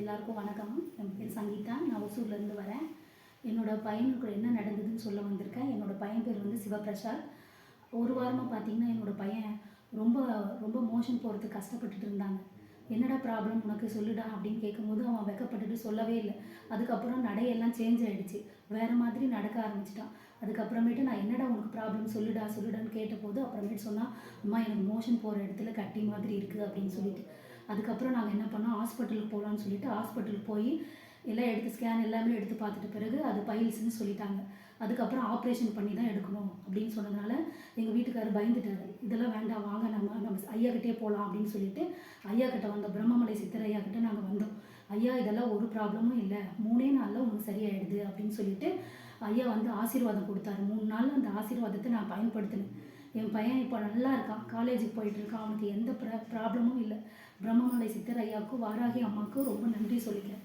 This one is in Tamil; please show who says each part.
Speaker 1: எல்லாருக்கும் வணக்கம். என் பேர் சங்கீதா. நான் ஒசூர்லேருந்து வரேன். என்னோட பையனுக்கு என்ன நடந்ததுன்னு சொல்ல வந்திருக்கேன். என்னோட பையன் பேர் வந்து சிவபிரசாத். ஒரு வாரமாக பார்த்தீங்கன்னா என்னோட பையன் ரொம்ப ரொம்ப மோஷன் போகிறதுக்கு கஷ்டப்பட்டுட்டு இருந்தாங்க. என்னடா ப்ராப்ளம் உனக்கு சொல்லுடா அப்படின்னு கேட்கும்போது அவன் வெக்கப்பட்டுட்டு சொல்லவே இல்லை. அதுக்கப்புறம் நடையெல்லாம் சேஞ்ச் ஆகிடுச்சு வேறு மாதிரி நடக்க ஆரம்பிச்சிட்டான். அதுக்கப்புறமேட்டு நான் என்னடா உனக்கு ப்ராப்ளம் சொல்லுடா சொல்லுடான்னு கேட்டபோது அப்புறமேட்டு சொன்னால் அம்மா எனக்கு மோஷன் போகிற இடத்துல கட்டி மாதிரி இருக்குது அப்படின்னு சொல்லிட்டு. அதுக்கப்புறம் நாங்கள் என்ன பண்ணோம்? ஹாஸ்பிட்டலுக்கு போகலான்னு சொல்லிட்டு ஹாஸ்பிட்டலுக்கு போய் எல்லாம் எடுத்து ஸ்கேன் எல்லாமே எடுத்து பார்த்துட்ட பிறகு அது பைல்ஸ்னு சொல்லிட்டாங்க. அதுக்கப்புறம் ஆப்ரேஷன் பண்ணி தான் எடுக்கணும் அப்படின்னு சொன்னதுனால எங்கள் வீட்டுக்காரர் பயந்துட்டாரு. இதெல்லாம் வேண்டாம் வாங்க நம்ம நம்ம ஐயா கிட்டே போகலாம் அப்படின்னு சொல்லிட்டு ஐயா கிட்ட வந்த பிரம்மமலை சித்தர் ஐயா கிட்ட நாங்கள் வந்தோம். ஐயா இதெல்லாம் ஒரு ப்ராப்ளமும் இல்லை. மூணே நாளில் உங்களுக்கு சரியாயிடுது அப்படின்னு சொல்லிட்டு ஐயா வந்து ஆசீர்வாதம் கொடுத்தாரு. மூணு நாள் அந்த ஆசீர்வாதத்தை நான் பயன்படுத்தினேன். என் பையன் இப்போ நல்லா இருக்கான். காலேஜுக்கு போயிட்டு இருக்கான். அவனுக்கு எந்த ப்ரா ப்ராப்ளமும் இல்லை. பிரம்மமலை சித்தர் ஐயாவுக்கும் வாராகி அம்மாவுக்கும் ரொம்ப நன்றி சொல்லிக்கிறேன்.